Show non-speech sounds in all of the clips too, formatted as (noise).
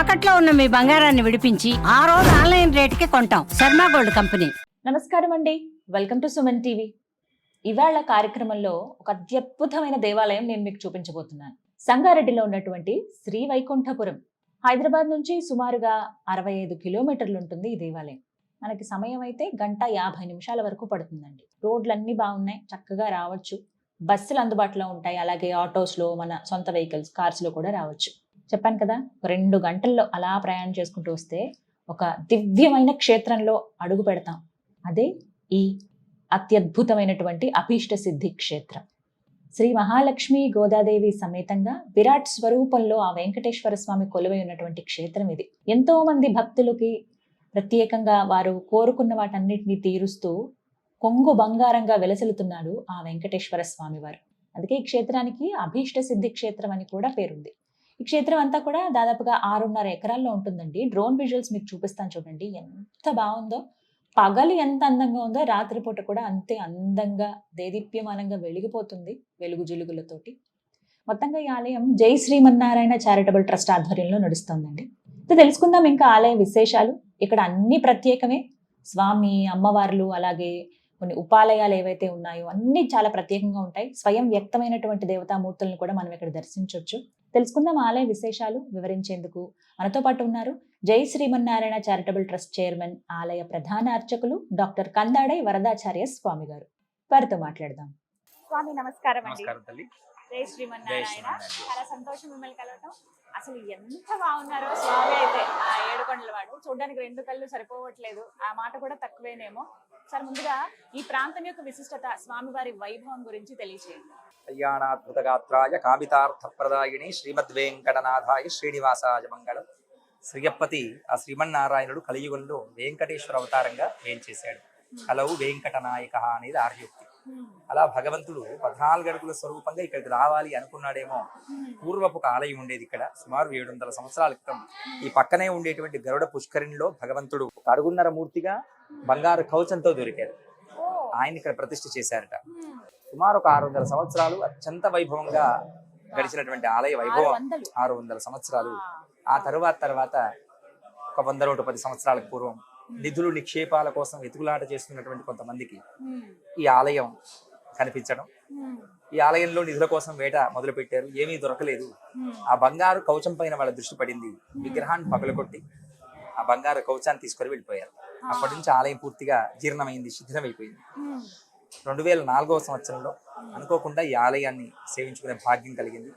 తాకట్లో ఉన్న మీ బంగారాన్ని విడిపించి ఆ రోజు ఆన్లైన్ రేటుకి కొంటాం. Sharma gold company. నమస్కారం అండి. Welcome to Suman TV. ఇవాళ కార్యక్రమంలో ఒక అత్యద్భుతమైన దేవాలయం నేను మీకు చూపించబోతున్నాను. సంగారెడ్డిలో ఉన్నటువంటి శ్రీ వైకుంఠపురం హైదరాబాద్ నుంచి సుమారుగా అరవై ఐదు కిలోమీటర్లు ఉంటుంది ఈ దేవాలయం. మనకి సమయం అయితే గంట యాభై నిమిషాల వరకు పడుతుందండి. రోడ్లు అన్నీ బాగున్నాయి చక్కగా రావచ్చు. బస్సులు అందుబాటులో ఉంటాయి. అలాగే ఆటోస్లో మన సొంత వెహికల్స్ కార్స్లో కూడా రావచ్చు. చెప్పాను కదా రెండు గంటల్లో అలా ప్రయాణం చేసుకుంటూ వస్తే ఒక దివ్యమైన క్షేత్రంలో అడుగు పెడతాం. అదే ఈ అత్యద్భుతమైనటువంటి అభీష్ట సిద్ధి క్షేత్రం. శ్రీ మహాలక్ష్మి గోదాదేవి సమేతంగా విరాట్ స్వరూపంలో ఆ వెంకటేశ్వర స్వామి కొలువై ఉన్నటువంటి క్షేత్రం ఇది. ఎంతో మంది భక్తులకి ప్రత్యేకంగా వారు కోరుకున్న వాటన్నిటిని తీరుస్తూ కొంగు బంగారంగా వెలసలుతున్నాడు ఆ వెంకటేశ్వర స్వామి వారు అందుకే ఈ క్షేత్రానికి అభీష్ట సిద్ధి క్షేత్రం అని కూడా పేరుంది. ఈ క్షేత్రం అంతా కూడా దాదాపుగా ఆరున్నర ఎకరాల్లో ఉంటుందండి. డ్రోన్ విజువల్స్ మీకు చూపిస్తాను చూడండి. ఎంత బాగుందో. పగలు ఎంత అందంగా ఉందో రాత్రిపూట కూడా అంతే అందంగా దేదీప్యమానంగా వెలిగిపోతుంది వెలుగు జిలుగులతోటి. మొత్తంగా ఈ ఆలయం జై శ్రీమన్నారాయణ చారిటబుల్ ట్రస్ట్ ఆధ్వర్యంలో నడుస్తోందండి. ఇది తెలుసుకుందాం ఇంకా ఆలయ విశేషాలు. ఇక్కడ అన్ని ప్రత్యేకమే. స్వామి అమ్మవార్లు అలాగే కొన్ని ఉపాలయాలు ఏవైతే ఉన్నాయో అన్ని చాలా ప్రత్యేకంగా ఉంటాయి. స్వయం వ్యక్తమైనటువంటి దేవతామూర్తులను కూడా మనం ఇక్కడ దర్శించవచ్చు తెలుసుకుందాం ఆలయ విశేషాలు వివరించేందుకు. మనతో పాటు ఉన్నారు జై శ్రీమన్నారాయణ చారిటబుల్ ట్రస్ట్ చైర్మన్ ఆలయ ప్రధాన అర్చకులు డాక్టర్ కందాడై వరదాచార్య స్వామి గారు. వారితో మాట్లాడదాం. స్వామి నమస్కారం అండి. జై శ్రీమన్నారాయణ. చాలా సంతోషం మిమ్మల్ని కలవటం. అసలు ఎంత బాగున్నారో స్వామి అయితే. ఆ వాడు చూడడానికి రెండు కళ్ళు సరిపోవట్లేదు. ఆ మాట కూడా తక్కువేనేమో. సార్ ముందుగా ఈ ప్రాంతం యొక్క విశిష్టత స్వామివారి వైభవం గురించి తెలియచేయండి. కళ్యాణాద్భుతగాత్రాయ శ్రీమద్ వెంకటనాథాయ శ్రీనివాసాయ మంగళం. శ్రీయప్పతి ఆ శ్రీమన్నారాయణుడు కలియుగంలో వెంకటేశ్వర అవతారంగా వేంచేశాడు కలవు వెంకటనాయక అనేది ఆర్యోక్తి. అలా భగవంతుడు పద్నాలుగు అడుగుల స్వరూపంగా ఇక్కడికి రావాలి అనుకున్నాడేమో. పూర్వపు ఒక ఆలయం ఉండేది ఇక్కడ సుమారు ఏడు వందల సంవత్సరాల క్రితం. ఈ పక్కనే ఉండేటువంటి గరుడ పుష్కరిణిలో భగవంతుడు ఒక అడుగున్నర మూర్తిగా బంగారు కవచంతో దొరికారు ఆయన ఇక్కడ ప్రతిష్ఠ చేశారట. సుమారు ఒక ఆరు వందల సంవత్సరాలు అత్యంత వైభవంగా గడిచినటువంటి ఆలయ వైభవం ఆరు వందల. సంవత్సరాలు. ఆ తరువాత తర్వాత ఒక వంద నూట పది సంవత్సరాలకు పూర్వం నిధులు నిక్షేపాల కోసం వెతుకులాట చేస్తున్నటువంటి కొంతమందికి ఈ ఆలయం కనిపించడం. ఈ ఆలయంలో నిధుల కోసం వేట మొదలు పెట్టారు ఏమీ దొరకలేదు. ఆ బంగారు కవచం పైన వాళ్ళ దృష్టి పడింది. విగ్రహాన్ని పగలగొట్టి ఆ బంగారు కవచాన్ని తీసుకొని వెళ్ళిపోయారు. అప్పటి నుంచి ఆలయం పూర్తిగా జీర్ణమైంది శిథిలమైపోయింది రెండు వేల నాలుగవ సంవత్సరంలో అనుకోకుండా ఈ ఆలయాన్ని సేవించుకునే భాగ్యం కలిగింది.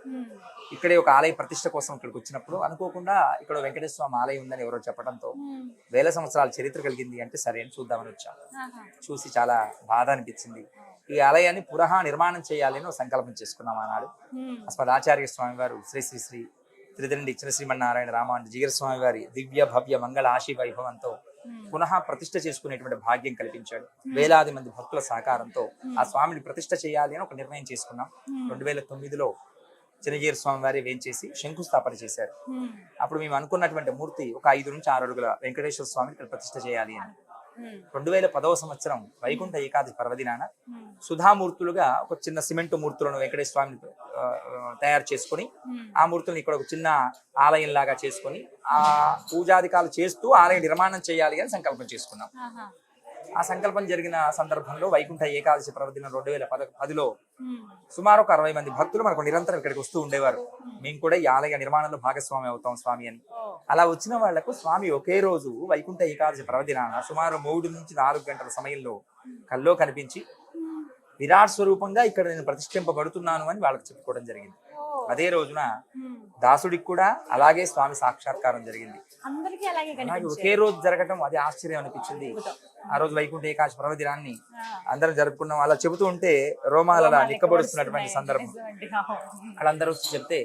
ఇక్కడే ఒక ఆలయ ప్రతిష్ట కోసం ఇక్కడికి వచ్చినప్పుడు అనుకోకుండా ఇక్కడ వెంకటేశ్వర స్వామి ఆలయం ఉందని ఎవరో చెప్పడంతో వేల సంవత్సరాల చరిత్ర కలిగింది అంటే సరే అని చూద్దామని వచ్చాం. చూసి చాలా బాధ అనిపించింది. ఈ ఆలయాన్ని పునః నిర్మాణం చేయాలని సంకల్పం చేసుకున్నాం ఆనాడు. అస్మద్ ఆచార్య స్వామి వారు శ్రీ శ్రీ శ్రీ త్రిదండి ఇచ్చిన శ్రీమన్నారాయణ రామాను జిగర స్వామి వారి దివ్య భవ్య మంగళ ఆశీ వైభవంతో పునః ప్రతిష్ఠ చేసుకునేటువంటి భాగ్యం కల్పించాడు. వేలాది మంది భక్తుల సహకారంతో ఆ స్వామిని ప్రతిష్ఠ చేయాలి అని ఒక నిర్ణయం చేసుకున్నాం. రెండు వేల తొమ్మిదిలో చిన్నజీర స్వామి వారి వేంచేసి శంకుస్థాపన చేశారు. అప్పుడు మేము అనుకున్నటువంటి మూర్తి ఒక ఐదు నుంచి ఆరు అడుగుల వెంకటేశ్వర స్వామిని ఇక్కడ ప్రతిష్ఠ చేయాలి అని. రెండు వేల పదవ సంవత్సరం వైకుంఠ ఏకాదశి పర్వదినాన సుధామూర్తులుగా ఒక చిన్న సిమెంట్ మూర్తులను వెంకటేశ్వర స్వామిని తయారు చేసుకొని ఆ మూర్తులను ఇక్కడ ఒక చిన్న ఆలయం లాగా చేసుకొని ఆ పూజాధికాలు చేస్తూ ఆలయ నిర్మాణం చేయాలి అని సంకల్పం చేసుకున్నాం. ఆ సంకల్పం జరిగిన సందర్భంలో వైకుంఠ ఏకాదశి పర్వదినం రెండు వేల పద పదిలో సుమారు ఒక అరవై మంది భక్తులు మనకు నిరంతరం ఇక్కడికి వస్తూ ఉండేవారు. మేము కూడా ఈ ఆలయ నిర్మాణంలో భాగస్వామి అవుతాం స్వామి అని. అలా వచ్చిన వాళ్ళకు స్వామి ఒకే రోజు వైకుంఠ ఏకాదశి పర్వదినాన సుమారు మూడు నుంచి నాలుగు గంటల సమయంలో కల్లో కనిపించి విరాట్ స్వరూపంగా ఇక్కడ నేను ప్రతిష్ఠింపబడుతున్నాను అని వాళ్ళకి చెప్పుకోవడం జరిగింది. అదే రోజున దాసుడికి కూడా అలాగే స్వామి సాక్షాత్కారం జరిగింది. అందరికీ అలాగే ఒకే రోజు జరగటం అది ఆశ్చర్యం అనిపించింది. ఆ రోజు వైకుంఠ ఏకాదశి పర్వదినాన్ని అందరం జరుపుకున్నాం. అలా చెబుతూ ఉంటే రోమాల నిక్కబడుస్తున్నటువంటి. సందర్భం. వాళ్ళందరూ వచ్చి చెప్తే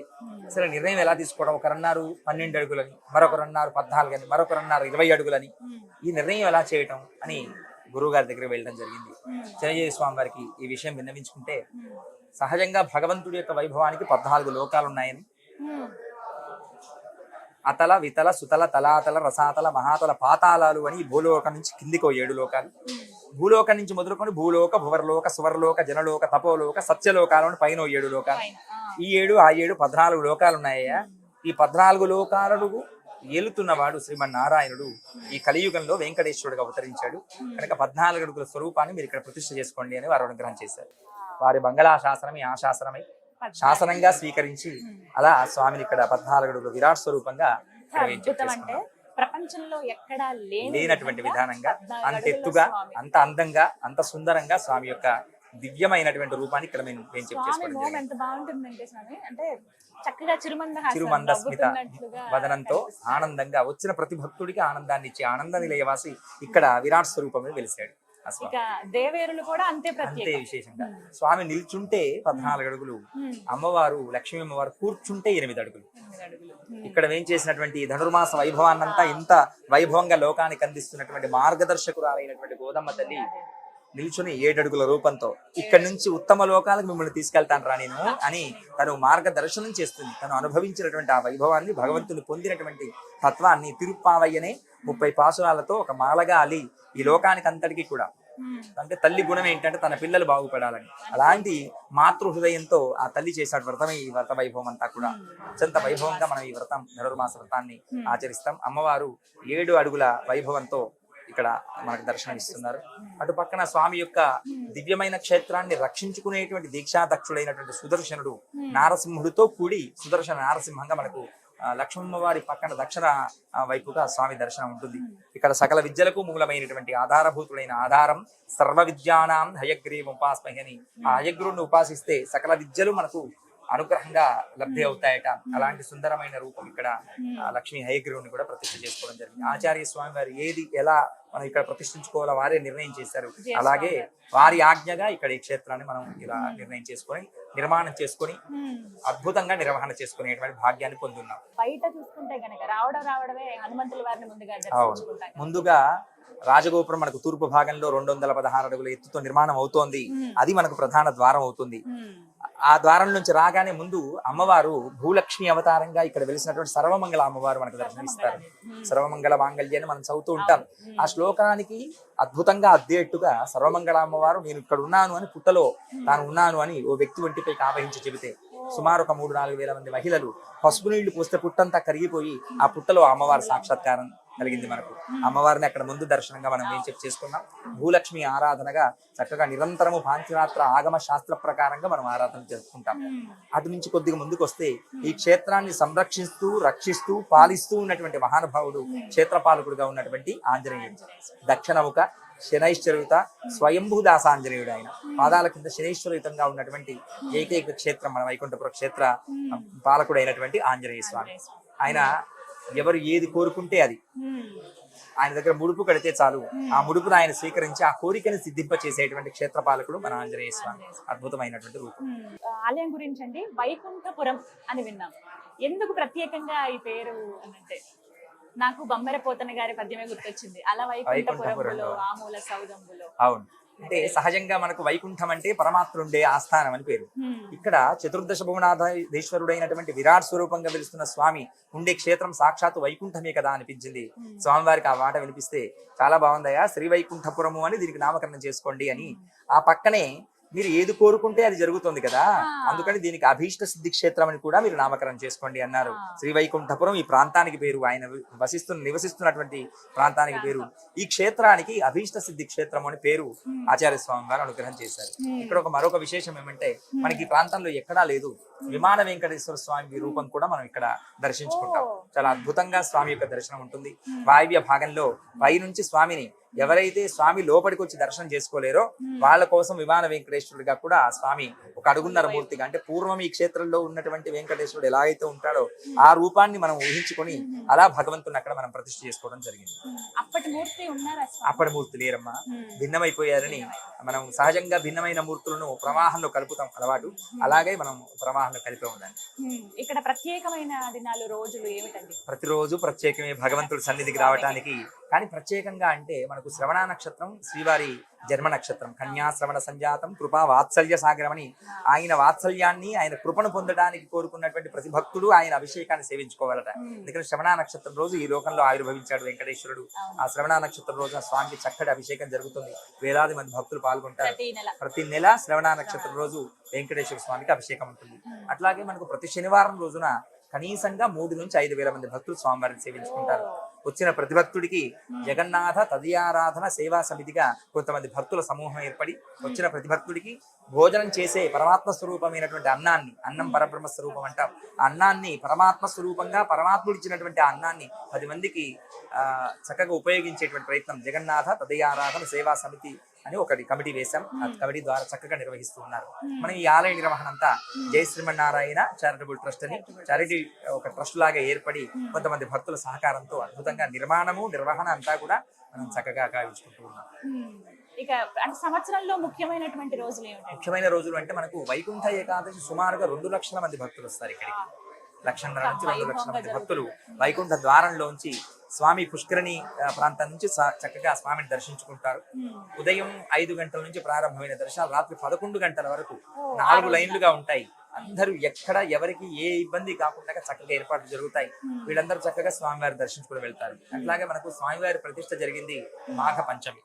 అసలు నిర్ణయం ఎలా తీసుకోవడం? ఒకరు అన్నారు పన్నెండు అడుగులని మరొకరు అన్నారు పద్నాలుగు అని మరొకరు అన్నారు ఇరవై అడుగులని ఈ నిర్ణయం ఎలా చేయటం? అని గురువు గారి దగ్గర వెళ్ళడం జరిగింది. చిరంజీవి స్వామి వారికి ఈ విషయం విన్నవించుకుంటే సహజంగా భగవంతుడి యొక్క వైభవానికి పద్నాలుగు లోకాలు ఉన్నాయని అతల వితల సుతల తలాతల రసాతల మహాతల పాతాళాలు అని భూలోకం నుంచి కిందికి ఏడు లోకాలు. భూలోకం నుంచి మొదలుకొని భూలోక భువర్లోక సువర్లోక జనలోక తపోలోక సత్యలోకాలను పైన ఏడు లోకాలు. ఈ ఏడు ఆ ఏడు పద్నాలుగు లోకాలు ఉన్నాయ్యా ఈ పద్నాలుగు లోకాలకు ఏలుతున్నవాడు శ్రీమన్నారాయణుడు ఈ కలియుగంలో వెంకటేశ్వరుడుగా అవతరించాడు. కనుక పద్నాలుగు అడుగుల స్వరూపాన్ని మీరు ఇక్కడ ప్రతిష్ఠ చేసుకోండి అని వారు అనుగ్రహం చేశారు. వారి బంగళా శాసనమే ఆ శాసనమై. శాసనంగా స్వీకరించి అలా స్వామిని ఇక్కడ పద్నాలుగు విరాట్ స్వరూపంగా అంటే. ప్రపంచంలో ఎక్కడా లేని లేనటువంటి విధానంగా అంత ఎత్తుగా. అంత అందంగా అంత సుందరంగా స్వామి యొక్క దివ్యమైనటువంటి రూపాన్ని ఇక్కడ మేము వేంచేపు స్వామి చేసుకోవడం మోం జరిగింది. ఎంత బాగుంటుందంటే స్వామి అంటే చక్కగా చిరుమంద చిరుమంద స్మిత వదనంతో ఆనందంగా వచ్చిన ప్రతి భక్తుడికి ఆనందాన్ని ఇచ్చి ఆనంద నిలయవాసి ఇక్కడ విరాట్ స్వరూపమే స్వామి ఇక దేవేరులు కూడా అంతే విశేషంగా. స్వామి నిల్చుంటే పద్నాలుగు అడుగులు. అమ్మవారు లక్ష్మీ అమ్మవారు కూర్చుంటే ఎనిమిది అడుగులు. ఇక్కడ వేం చేసినటువంటి ధనుర్మాస వైభవాన్నంతా ఇంత వైభవంగా లోకానికి అందిస్తున్నటువంటి మార్గదర్శకురాలైనటువంటి గోదమ్మ తల్లి నిల్చుని ఏడడుగుల రూపంతో ఇక్కడి నుంచి ఉత్తమ లోకాలకు మిమ్మల్ని తీసుకెళ్తాను రా నేను అని తను మార్గదర్శనం చేస్తుంది. తను అనుభవించినటువంటి ఆ వైభవాన్ని భగవంతుని పొందినటువంటి తత్వాన్ని తిరుప్పావయ్యనే ముప్పై పాసురాలతో ఒక మాలగా అలి ఈ లోకానికి అంతటికి కూడా. అంటే తల్లి గుణం ఏంటంటే తన పిల్లలు బాగుపడాలని. అలాంటి మాతృ హృదయంతో ఆ తల్లి చేసిన వ్రతమే ఈ వ్రత వైభవం అంతా కూడా. అత్యంత వైభవంగా మనం ఈ వ్రతం ధనుర్మాస వ్రతాన్ని ఆచరిస్తాం. అమ్మవారు ఏడు అడుగుల వైభవంతో ఇక్కడ మనకు దర్శనం ఇస్తున్నారు అటు పక్కన స్వామి యొక్క దివ్యమైన క్షేత్రాన్ని రక్షించుకునేటువంటి దీక్షాదక్షుడైనటువంటి సుదర్శనుడు నారసింహుడితో కూడి సుదర్శన నారసింహంగా మనకు ఆ, లక్ష్మమ్మ వారి పక్కన దక్షిణ వైపుగా స్వామి దర్శనం ఉంటుంది. ఇక్కడ సకల విద్యలకు మూలమైనటువంటి ఆధారభూతుడైన ఆధారం సర్వ విద్యానాం హయగ్రీవం ఉపాస్మహని. ఆ హయగ్రీవుని ఉపాసిస్తే సకల విద్యలు మనకు అనుగ్రహంగా లబ్ధి అవుతాయట. అలాంటి సుందరమైన రూపం ఇక్కడ లక్ష్మీ హయగ్రీవుని కూడా ప్రతిష్ఠ చేసుకోవడం జరిగింది. ఆచార్య స్వామి వారు ఏది ఎలా మనం ఇక్కడ ప్రతిష్ఠించుకోవాలో వారే నిర్ణయం చేశారు. అలాగే వారి ఆజ్ఞగా ఇక్కడ ఈ క్షేత్రాన్ని మనం ఇలా నిర్ణయం చేసుకొని నిర్మాణం చేసుకొని. అద్భుతంగా నిర్వహణ చేసుకునేటువంటి భాగ్యాన్ని పొందున్నాం. బయట చూసుకుంటే గనక రావడం రావడమే హనుమంతుల వారిని ముందుగా ముందుగా రాజగోపురం మనకు తూర్పు భాగంలో రెండు వందల పదహారు అడుగుల ఎత్తుతో నిర్మాణం అవుతోంది. అది మనకు ప్రధాన ద్వారం అవుతుంది. ఆ ద్వారం నుంచి రాగానే ముందు అమ్మవారు భూలక్ష్మి అవతారంగా ఇక్కడ వెలిసినటువంటి సర్వమంగళ అమ్మవారు మనకు దర్శనమిస్తారు. సర్వమంగళ మాంగళ్యాన్ని మనం చదువుతూ ఉంటాం ఆ శ్లోకానికి అద్భుతంగా అద్దేట్టుగా సర్వమంగళ అమ్మవారు నేను ఇక్కడ ఉన్నాను అని పుట్టలో తాను ఉన్నాను అని ఓ వ్యక్తి వంటిపై ఆవహించి చెబితే సుమారు ఒక మూడు నాలుగు వేల మంది మహిళలు పసుపు నీళ్ళు పోస్తే పుట్టంతా కరిగిపోయి ఆ పుట్టలో అమ్మవారి సాక్షాత్కారం. కలిగింది మనకు. అమ్మవారిని అక్కడ ముందు దర్శనంగా మనం ఏం చెప్పి చేసుకున్నాం? భూలక్ష్మి ఆరాధనగా చక్కగా నిరంతరము పాంచరాత్ర ఆగమ శాస్త్ర ప్రకారంగా మనం ఆరాధన చేసుకుంటాం. అటు నుంచి కొద్దిగా ముందుకు వస్తే ఈ క్షేత్రాన్ని సంరక్షిస్తూ రక్షిస్తూ పాలిస్తూ ఉన్నటువంటి మహానుభావుడు క్షేత్రపాలకుడుగా ఉన్నటువంటి ఆంజనేయుడు. దక్షిణముఖ శనైశ్వరుత స్వయంభూ దాసాంజనేయుడు ఆయన పాదాల కింద శనైశ్వరుతంగా ఉన్నటువంటి ఏకైక క్షేత్రం మన వైకుంఠపుర క్షేత్ర పాలకుడైనటువంటి ఆంజనేయ స్వామి. ఆయన ఎవరు ఏది కోరుకుంటే అది. ఆయన దగ్గర ముడుపు కడితే చాలు. ఆ ముడుపును ఆయన స్వీకరించి ఆ కోరికని సిద్ధింప చేసేటువంటి క్షేత్రపాలకుడు మన ఆంజనేయ స్వామి. అద్భుతమైనటువంటి రూపం. ఆలయం గురించి అండి వైకుంఠపురం అని విన్నాం. ఎందుకు ప్రత్యేకంగా ఈ పేరు అనంటే నాకు బొమ్మర పోతన గారి పద్యమే గుర్తొచ్చింది. అలా వైకుంఠపురంలో వైకుంఠపురంలో. ఆమూల సౌదంబులో. అవును. అంటే సహజంగా మనకు వైకుంఠం అంటే పరమాత్ముండే ఆస్థానం అని పేరు. ఇక్కడ చతుర్దశ భువనాధీశ్వరుడైనటువంటి విరాట్ స్వరూపంగా వెలుస్తున్న స్వామి ఉండే క్షేత్రం సాక్షాత్తు వైకుంఠమే కదా అనిపించింది. స్వామివారికి ఆ మాట వినిపిస్తే చాలా బాగుందయ్యా శ్రీ వైకుంఠపురము అని దీనికి నామకరణం చేసుకోండి అని ఆ పక్కనే మీరు ఏది కోరుకుంటే అది జరుగుతుంది కదా. అందుకని దీనికి అభీష్ట సిద్ధి క్షేత్రం అని కూడా మీరు నామకరణం చేసుకోండి అన్నారు. శ్రీ వైకుంఠపురం ఈ ప్రాంతానికి పేరు. ఆయన వసిస్తున్న నివసిస్తున్నటువంటి ప్రాంతానికి పేరు. ఈ క్షేత్రానికి అభీష్ట సిద్ధి క్షేత్రం అని పేరు ఆచార్య స్వామి వారు అనుగ్రహం చేశారు. ఇక్కడ ఒక మరొక విశేషం ఏమంటే మనకి ఈ ప్రాంతంలో ఎక్కడా లేదు. విమాన వెంకటేశ్వర స్వామి రూపం కూడా మనం ఇక్కడ దర్శించుకుంటాం. చాలా అద్భుతంగా స్వామి యొక్క దర్శనం ఉంటుంది. వాయువ్య భాగంలో పై నుంచి స్వామిని ఎవరైతే స్వామి లోపలికి వచ్చి దర్శనం చేసుకోలేరో వాళ్ళ కోసం విమాన వెంకటేశ్వరుడిగా కూడా ఆ స్వామి ఒక అడుగున్నర మూర్తిగా అంటే పూర్వం ఈ క్షేత్రంలో ఉన్నటువంటి వెంకటేశ్వరుడు ఎలా అయితే ఉంటాడో ఆ రూపాన్ని మనం ఊహించుకొని అలా భగవంతుని అక్కడ మనం ప్రతిష్ఠ చేసుకోవడం జరిగింది. అప్పటి మూర్తి? అప్పటి లేరమ్మా. భిన్నమైపోయారని మనం సహజంగా భిన్నమైన మూర్తులను ప్రవాహంలో కలుపుతాం అలవాటు. అలాగే మనం ప్రవాహంలో కలిపే ఉండాలి. ఇక్కడ ప్రత్యేకమైన దినాలు రోజులు ఏమిటండి? ప్రతిరోజు ప్రత్యేకమే భగవంతుడి సన్నిధికి రావటానికి. కానీ ప్రత్యేకంగా అంటే మనకు శ్రవణ నక్షత్రం శ్రీవారి జన్మ నక్షత్రం కన్యా శ్రవణ సంజాతం కృపా వాత్సల్య సాగరం అని ఆయన వాత్సల్యాన్ని ఆయన కృపను పొందడానికి కోరుకున్నటువంటి ప్రతి భక్తుడు ఆయన అభిషేకాన్ని సేవించుకోవాలట ఎందుకంటే శ్రవణ నక్షత్రం రోజు ఈ లోకంలో ఆవిర్భవించాడు వెంకటేశ్వరుడు. ఆ శ్రవణ నక్షత్రం రోజున స్వామికి చక్కటి అభిషేకం జరుగుతుంది. వేలాది మంది భక్తులు పాల్గొంటారు. ప్రతి నెల. శ్రవణ నక్షత్రం రోజు వెంకటేశ్వర స్వామికి అభిషేకం ఉంటుంది. అట్లాగే మనకు ప్రతి శనివారం రోజున కనీసంగా మూడు నుంచి ఐదు వేల మంది భక్తులు స్వామివారిని సేవించుకుంటారు. వచ్చిన ప్రతి భక్తుడికి జగన్నాథ తదియారాధన సేవా సమితిగా కొంతమంది భక్తుల సమూహం ఏర్పడి వచ్చిన ప్రతి భక్తుడికి భోజనం చేసే పరమాత్మ స్వరూపమైనటువంటి అన్నాన్ని అన్నం పరబ్రహ్మ స్వరూపం అంటాం. అన్నాన్ని పరమాత్మ స్వరూపంగా పరమాత్ముడు ఇచ్చినటువంటి ఆ అన్నాన్ని పది మందికి ఆ చక్కగా ఉపయోగించేటువంటి ప్రయత్నం జగన్నాథ తదయారాధన సేవా సమితి అని ఒకటి కమిటీ వేశాం. ఆ కమిటీ ద్వారా చక్కగా నిర్వహిస్తూ ఉన్నారు. మనం ఈ ఆలయ నిర్వహణ అంతా జై శ్రీమన్నారాయణ చారిటబుల్ ట్రస్ట్ అని చారిటీ ఒక ట్రస్ట్ లాగా ఏర్పడి కొంతమంది భక్తుల సహకారంతో అద్భుతంగా నిర్మాణము నిర్వహణ అంతా కూడా మనం చక్కగా కావించుకుంటూ ఉన్నాం. ఉమ్. ఇక అంటే సంవత్సరంలో ముఖ్యమైనటువంటి రోజులు ముఖ్యమైన రోజులు అంటే మనకు వైకుంఠ ఏకాదశి సుమారుగా రెండు లక్షల మంది భక్తులు వస్తారు ఇక్కడికి. లక్షన్నర నుంచి రెండు లక్షల మంది భక్తులు వైకుంఠ ద్వారంలోంచి స్వామి పుష్కరిణి ప్రాంతం నుంచి చక్కగా స్వామిని దర్శించుకుంటారు. ఉదయం ఐదు గంటల నుంచి ప్రారంభమైన దర్శనాలు రాత్రి పదకొండు గంటల వరకు నాలుగు లైన్లుగా ఉంటాయి. అందరూ ఎక్కడ ఎవరికి ఏ ఇబ్బంది కాకుండా చక్కగా ఏర్పాట్లు జరుగుతాయి. వీళ్ళందరూ చక్కగా స్వామివారి దర్శించుకుని వెళ్తారు. అట్లాగే మనకు స్వామివారి ప్రతిష్ట జరిగింది మాఘ పంచమి.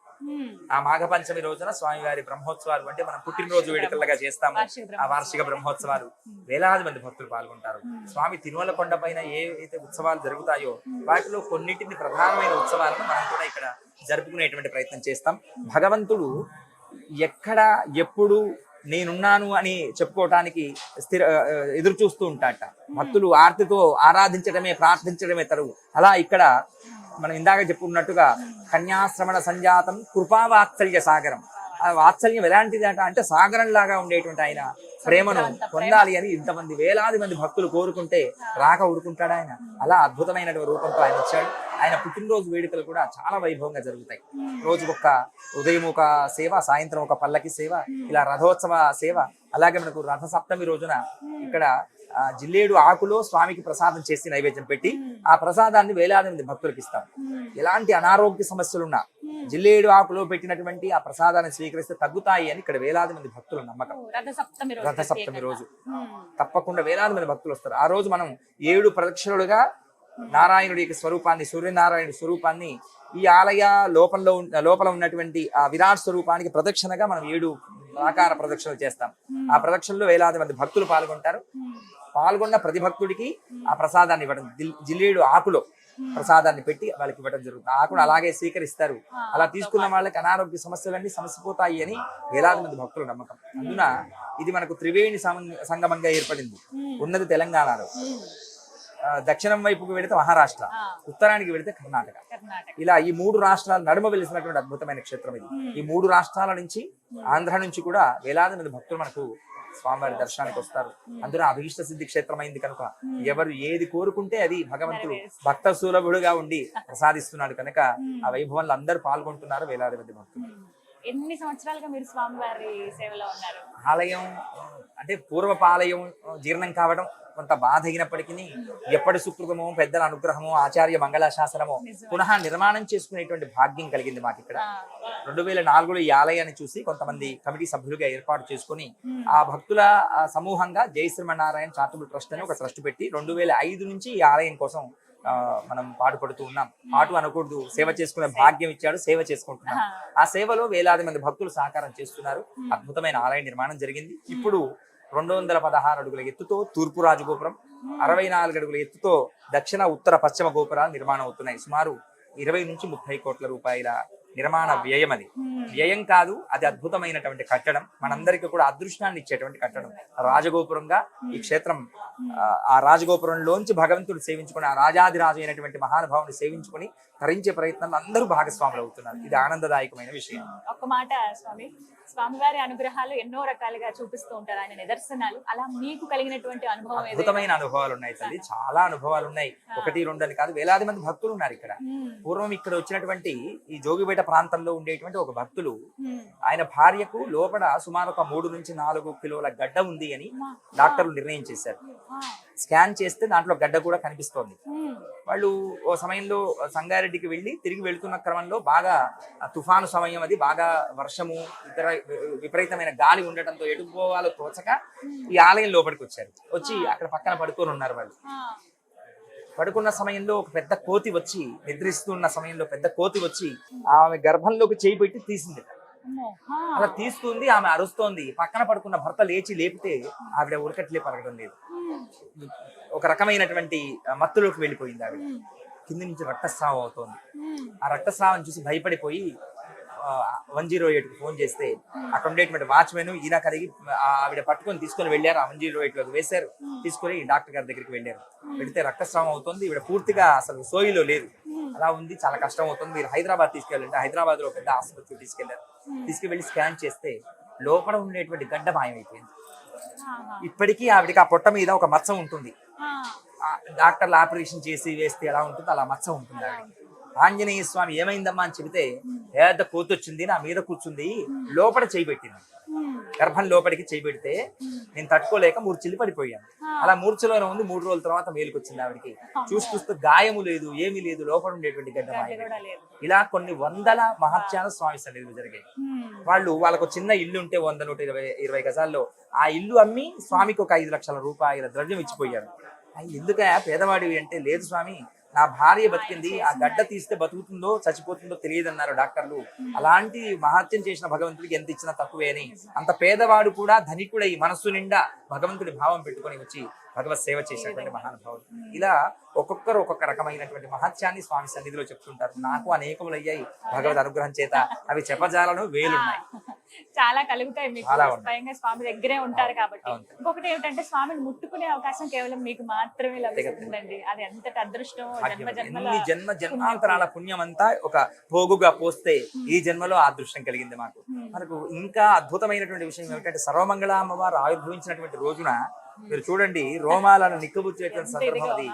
ఆ మాఘ పంచమి రోజున స్వామివారి బ్రహ్మోత్సవాలు అంటే మనం పుట్టినరోజు వేడుకలుగా చేస్తాము. ఆ వార్షిక బ్రహ్మోత్సవాలు. వేలాది మంది భక్తులు పాల్గొంటారు. స్వామి తిరుమల కొండ పైన ఏ అయితే ఉత్సవాలు జరుగుతాయో వాటిలో కొన్నిటిని ప్రధానమైన ఉత్సవాలను మనం కూడా ఇక్కడ జరుపుకునేటువంటి ప్రయత్నం చేస్తాం. భగవంతుడు ఎక్కడ ఎప్పుడు నేనున్నాను అని చెప్పుకోవటానికి స్థిర ఎదురు చూస్తూ ఉంటాట భక్తులు ఆర్తితో ఆరాధించడమే ప్రార్థించడమే తరువు. అలా ఇక్కడ మనం ఇందాక చెప్పుకున్నట్టుగా కన్యాశ్రమణ సంజాతం కృపావాత్సల్య సాగరం. ఆ వాత్సల్యం ఎలాంటిదట అంటే సాగరం లాగా ఉండేటువంటి ఆయన ప్రేమను పొందాలి అని ఇంతమంది వేలాది మంది భక్తులు కోరుకుంటే రాక ఊరుకుంటాడు ఆయన. అలా అద్భుతమైనటువంటి రూపంతో ఆయన వచ్చాడు. ఆయన పుట్టినరోజు వేడుకలు కూడా చాలా వైభవంగా జరుగుతాయి. రోజు ఒక ఉదయం ఒక సేవ సాయంత్రం ఒక పల్లకి సేవ ఇలా రథోత్సవ సేవ అలాగే మనకు రథ సప్తమి రోజున ఇక్కడ జిల్లేడు ఆకులో స్వామికి ప్రసాదం చేసి నైవేద్యం పెట్టి ఆ ప్రసాదాన్ని వేలాది మంది భక్తులకు ఇస్తాం. ఎలాంటి అనారోగ్య సమస్యలున్నా జిల్లేడు ఆకులో పెట్టినటువంటి ఆ ప్రసాదాన్ని స్వీకరిస్తే తగ్గుతాయి అని ఇక్కడ వేలాది మంది భక్తుల నమ్మకం. రథ సప్తమి రోజు. తప్పకుండా వేలాది మంది భక్తులు వస్తారు. ఆ రోజు మనం ఏడు ప్రదక్షిణలుగా నారాయణుడి యొక్క స్వరూపాన్ని సూర్యనారాయణుడి స్వరూపాన్ని ఈ ఆలయ లోపల ఉన్న- లోపల ఉన్నటువంటి ఆ విరాట్ స్వరూపానికి ప్రదక్షిణగా మనం ఏడు ఆకార ప్రదక్షిణలు చేస్తాం. ఆ ప్రదక్షిణలో వేలాది మంది భక్తులు పాల్గొంటారు. పాల్గొన్న ప్రతి భక్తుడికి ఆ ప్రసాదాన్ని ఇవ్వడం. జిల్- జిల్లేడు ఆకులో ప్రసాదాన్ని పెట్టి వాళ్ళకి ఇవ్వడం జరుగుతుంది. ఆకును అలాగే స్వీకరిస్తారు. అలా తీసుకున్న వాళ్ళకి అనారోగ్య సమస్యలన్నీ సమసిపోతాయి అని వేలాది మంది భక్తుల నమ్మకం. అందున ఇది మనకు త్రివేణి సంగ- సంగమంగా ఏర్పడింది. ఉన్నది తెలంగాణలో. దక్షిణం వైపుకు వెళితే మహారాష్ట్ర. ఉత్తరానికి వెళితే కర్ణాటక. ఇలా ఈ మూడు రాష్ట్రాల నడుమ వెలిసినటువంటి అద్భుతమైన క్షేత్రం ఇది. ఈ మూడు రాష్ట్రాల నుంచి ఆంధ్ర నుంచి కూడా వేలాది మంది భక్తులు మనకు స్వామివారి దర్శనానికి వస్తారు. అందులో అభీష్ట సిద్ధి క్షేత్రం అయింది కనుక ఎవరు ఏది కోరుకుంటే అది భగవంతుడు భక్త సులభుడుగా ఉండి ప్రసాదిస్తున్నాడు కనుక ఆ వైభవంలో అందరూ పాల్గొంటున్నారు వేలాది మంది భక్తులు. ఎన్ని సంవత్సరాలుగా మీరు స్వామివారి సేవలో ఉన్నారు? ఆలయం అంటే పూర్వపాలయం జీర్ణం కావడం కొంత బాధ అయినప్పటికీ ఎప్పటి సుకృతమో పెద్దల అనుగ్రహమో ఆచార్య మంగళాశాసనమో పునః నిర్మాణం చేసుకునేటువంటి భాగ్యం కలిగింది మాకు ఇక్కడ. రెండు వేల నాలుగులో ఈ ఆలయాన్ని చూసి కొంతమంది కమిటీ సభ్యులుగా ఏర్పాటు చేసుకుని ఆ భక్తుల సమూహంగా జై శ్రీమన్నారాయణ చారిటబుల్ ట్రస్ట్ అని ఒక ట్రస్ట్ పెట్టి రెండు వేల ఐదు నుంచి ఈ ఆలయం కోసం మనం పాటుపడుతూ ఉన్నాం. పాటు అనకూడదు. సేవ చేసుకునే భాగ్యం ఇచ్చాడు సేవ చేసుకుంటున్నాం. ఆ సేవలో వేలాది మంది భక్తులు సహకారం చేస్తున్నారు. అద్భుతమైన ఆలయ నిర్మాణం జరిగింది. ఇప్పుడు రెండు వందల పదహారు అడుగుల ఎత్తుతో తూర్పు రాజగోపురం అరవై నాలుగు అడుగుల ఎత్తుతో దక్షిణ ఉత్తర పశ్చిమ గోపురాలు నిర్మాణం అవుతున్నాయి. సుమారు ఇరవై నుంచి ముప్పై కోట్ల రూపాయల నిర్మాణ వ్యయం అది వ్యయం కాదు అది అద్భుతమైనటువంటి కట్టడం. మనందరికీ కూడా అదృష్టాన్ని ఇచ్చేటువంటి కట్టడం. రాజగోపురంగా ఈ క్షేత్రం ఆ, రాజగోపురంలోంచి భగవంతుడు సేవించుకుని ఆ రాజాదిరాజు అయినటువంటి మహానుభావుని సేవించుకుని తరించే ప్రయత్నంలో అందరూ భాగస్వాములు అవుతున్నారు. ఇది ఆనందదాయకమైన విషయం. ఒక్క మాట స్వామి స్వామివారి అనుగ్రహాలు ఎన్నో రకాలుగా చూపిస్తూ ఉంటారు ఆయన నిదర్శనాలు. అలా మీకు కలిగినటువంటి అనుభవం? అద్భుతమైన అనుభవాలు ఉన్నాయి తల్లి. చాలా అనుభవాలు ఉన్నాయి. ఒకటి రెండు అని కాదు వేలాది మంది భక్తులు ఉన్నారు ఇక్కడ. పూర్వం ఇక్కడ వచ్చినటువంటి ఈ జోగిపేట ప్రాంతంలో ఉండేటువంటి ఒక భక్తులు. ఆయన భార్యకు లోపల సుమారు ఒక మూడు నుంచి నాలుగు కిలోల గడ్డ ఉంది అని డాక్టర్లు నిర్ణయం చేశారు. స్కాన్ చేస్తే దాంట్లో గడ్డ కూడా కనిపిస్తోంది. వాళ్ళు ఓ సమయంలో సంగారెడ్డికి వెళ్ళి తిరిగి వెళ్తున్న క్రమంలో బాగా తుఫాను సమయం అది బాగా వర్షము ఇతర విపరీతమైన గాలి ఉండటంతో ఎటు పోవాలో తోచక ఈ ఆలయం లోపలికి వచ్చారు. వచ్చి అక్కడ పక్కన పడుకొని ఉన్నారు వాళ్ళు. పడుకున్న సమయంలో ఒక పెద్ద కోతి వచ్చి నిద్రిస్తున్న సమయంలో పెద్ద కోతి వచ్చి ఆమె గర్భంలోకి చేయి పెట్టి తీసింది అలా తీస్తుంది ఆమె అరుస్తోంది. పక్కన పడుకున్న భర్త లేచి లేపితే ఆవిడ ఉరకట్లే పలకడం లేదు. ఒక రకమైనటువంటి మత్తులోకి వెళ్ళిపోయింది ఆవిడ. కింది నుంచి రక్తస్రావం అవుతోంది. ఆ రక్తస్రావం చూసి భయపడిపోయి వన్ జీరో ఎయిట్కి ఫోన్ చేస్తే అక్కడ ఉండేటువంటి వాచ్మెన్ ఈయన కలిగి ఆవిడ పట్టుకొని తీసుకొని వెళ్ళారు. ఆ వన్ జీరో ఎయిట్లోకి వేశారు తీసుకొని డాక్టర్ గారి దగ్గరికి వెళ్ళారు. వెళితే రక్తస్రావం అవుతుంది. ఈవిడ పూర్తిగా అసలు సోయిలో లేదు. అలా ఉంది. చాలా కష్టం అవుతుంది. మీరు హైదరాబాద్ తీసుకెళ్ళండి. హైదరాబాద్లో పెద్ద ఆసుపత్రికి తీసుకెళ్ళారు తీసుకువెళ్ళి స్కాన్ చేస్తే లోపల ఉండేటువంటి గడ్డ మాయమైపోయింది. ఇప్పటికీ ఆవిడకి ఆ పొట్ట మీద ఒక మచ్చ ఉంటుంది. డాక్టర్లు ఆపరేషన్ చేసి వేస్తే ఎలా ఉంటుందో అలా మచ్చ ఉంటుంది ఆవిడకి. ఆంజనేయ స్వామి ఏమైందమ్మా అని చెబితే పెద్ద కూతొచ్చింది నా మీద కూర్చుంది లోపల చేయబెట్టింది గర్భం లోపలికి చేయబెడితే నేను తట్టుకోలేక మూర్చిల్లి పడిపోయాను. అలా మూర్ఛలోనే ఉంది. మూడు రోజుల తర్వాత మేలుకొచ్చింది ఆవిడకి. చూసి చూస్తూ గాయము లేదు ఏమీ లేదు లోపల ఉండేటువంటి గడ్డ. ఇలా కొన్ని వందల మహత్యాలు స్వామి సన్నిధిలో జరిగాయి. వాళ్ళు వాళ్ళకు చిన్న ఇల్లు ఉంటే వంద నూట ఇరవై ఇరవై గజాల్లో ఆ ఇల్లు అమ్మి స్వామికి ఒక ఐదు లక్షల రూపాయల ద్రవ్యం ఇచ్చిపోయారు. ఎందుకయా పేదవాడివి అంటే? లేదు స్వామి నా భార్య బతికింది ఆ గడ్డ తీస్తే బతుకుతుందో చచ్చిపోతుందో తెలియదు అన్నారు డాక్టర్లు. అలాంటి మహత్యం చేసిన భగవంతుడికి ఎంత ఇచ్చినా తక్కువే అని. అంత పేదవాడు కూడా ధనికుడై మనస్సు నిండా భగవంతుడి భావం పెట్టుకొని వచ్చి భగవత్ సేవ చేసినటువంటి మహానుభావుడు ఇలా ఒక్కొక్కరు ఒక్కొక్క రకమైనటువంటి మహత్యాన్ని స్వామి సన్నిధిలో చెప్తుంటారు. నాకు అనేకములు అయ్యాయి భగవద్ అనుగ్రహం చేత. అవి చెప్పజాలను వేలున్నాయి. చాలా కలుగుతాయి మీకు. స్వయంగా స్వామి దగ్గరే ఉంటారు కాబట్టి. ఇంకొకటి ఏమిటంటే స్వామిని ముట్టుకునే అవకాశం కేవలం మీకు మాత్రమే లభిస్తుందండి. అది ఎంతటి అదృష్టం జన్మ జన్మాంతరాల పుణ్యం అంతా ఒక పోగుగా పోస్తే ఈ జన్మలో ఆ అదృష్టం కలిగింది మాకు. మనకు ఇంకా అద్భుతమైనటువంటి విషయం ఏమిటంటే సర్వమంగళ అమ్మవారు ఆవిర్భవించినటువంటి రోజున మీరు చూడండి రోమాలను నిక్కబుచ్చేటువంటి సందర్భం అది.